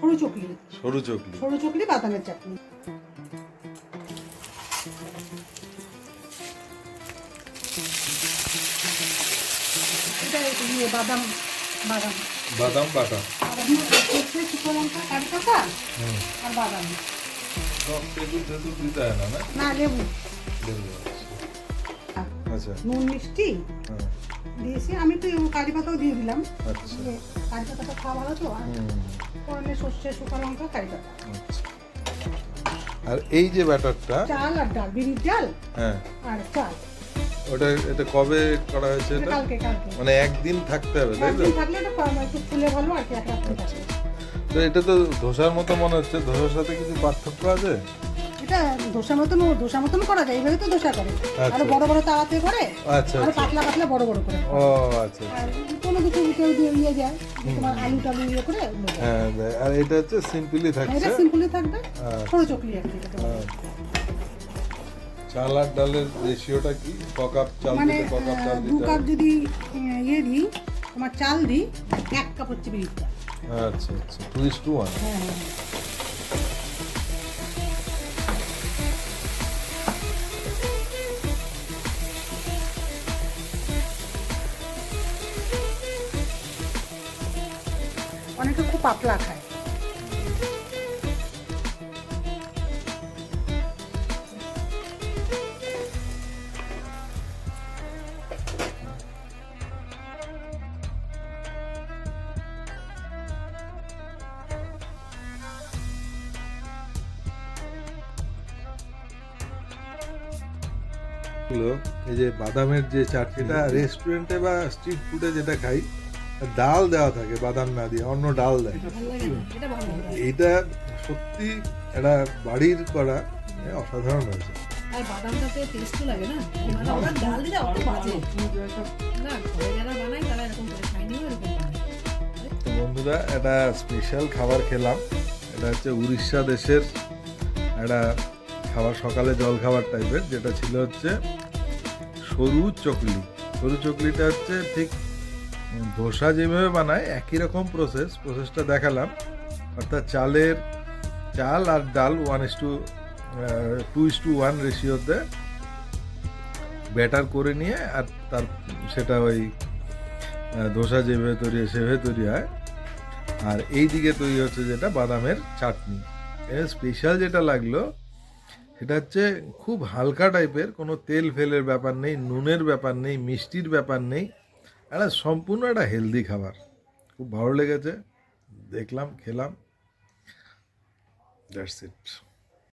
সরু চকলি। সরু চকলি। সরু চকলি বাদামের চাটনি। এটা ইয়ে বাদাম বাদাম। বাদাম বাটা আর বাদাম। না লেবু। লেবু আচ্ছা। নুন মিষ্টি? হ্যাঁ। দিয়েছি। আমি তো কারি পাতাও দিয়ে দিলাম। আচ্ছা। কারি পাতাটা খাওয়া ভালো তো আর ফোড়নে সর্ষে শুকনো লঙ্কা কারি পাতা। আচ্ছা। আর এই যে ব্যাটারটা? চাল আর ডাল ডাল হ্যাঁ। আর চাল। ওটা এটা কবে করা হয়েছে এটা কালকে কালকে। মানে একদিন থাকতে হবে তাই তো? থাকলে এটা একটু ফুলে ভালো আর কি এক রাত্রে তো এটা তো ধোসার মতো মনে হচ্ছে। ধোসার সাথে কিছু পার্থক্য আছে? এটা ধোসার মতন ধোসার মতন করা যায় এইভাবে তো ধোসা করে। আর আচ্ছা। বড় বড় তাওয়াতে করে আচ্ছা আর আচ্ছা পাতলা পাতলা বড় বড় করে। ও আচ্ছা কোনো কিছু কেউ দিয়ে ইয়ে যায় তোমার আলু টালু ইয়ে করে হ্যাঁ আর এটা হচ্ছে সিম্পলি এটা সিম্পলি থাকবে আচ্ছা। ছোট চকলি আর কি চাল আর ডালের রেশিওটা কি? ক কাপ চাল মানে দিতে ক কাপ চাল আহ, দু কাপ যদি ইয়ে দিই তোমার চাল দিই এক কাপ হচ্ছে বিরিটা আচ্ছা আচ্ছা। টু ইস টু ওয়ান হ্যাঁ হ্যাঁ হ্যাঁ। অনেকে খুব পাতলা খায়। এই যে বাদামের যে চাটনিটা রেস্টুরেন্টে বা স্ট্রিট ফুডে যেটা খাই ডাল দেওয়া থাকে বাদাম না দিয়ে অন্য ডাল দেয়? এটা এইটা সত্যি একটা বাড়ির করা অসাধারণ হয়েছে। আর বাদামটাতে টেস্টও লাগে না? মানে ওরা ডাল দিলে অত বাজে। না ঘরে যারা বানায় তারা এরকম করে খাইনিও এরকম তো বন্ধুরা একটা স্পেশাল খাবার খেলাম। এটা হচ্ছে উড়িষ্যা দেশের একটা খাবার সকালে জল খাবার টাইপের যেটা ছিল হচ্ছে সরু চকলি। সরু চকলিটা হচ্ছে ঠিক ধোসা যেভাবে বানায়, একই রকম প্রসেস প্রসেসটা দেখালাম। অর্থাৎ চালের চাল আর ডাল one is to two is to one রেশিওতে batter করে নিয়ে আর তার, সেটা ওই ধোসা যেভাবে তৈরি হয়, সেভাবে তৈরি হয়। আর এই দিকে তৈরি হচ্ছে যেটা বাদামের চাটনি। এর স্পেশাল যেটা লাগল, সেটা হচ্ছে খুব হালকা টাইপের কোনো তেল ফেলের ব্যাপার নেই, নুনের ব্যাপার নেই, মিষ্টির ব্যাপার নেই একটা সম্পূর্ণ একটা হেলদি খাবার। খুব ভালো লেগেছে। দেখলাম খেলাম। That's it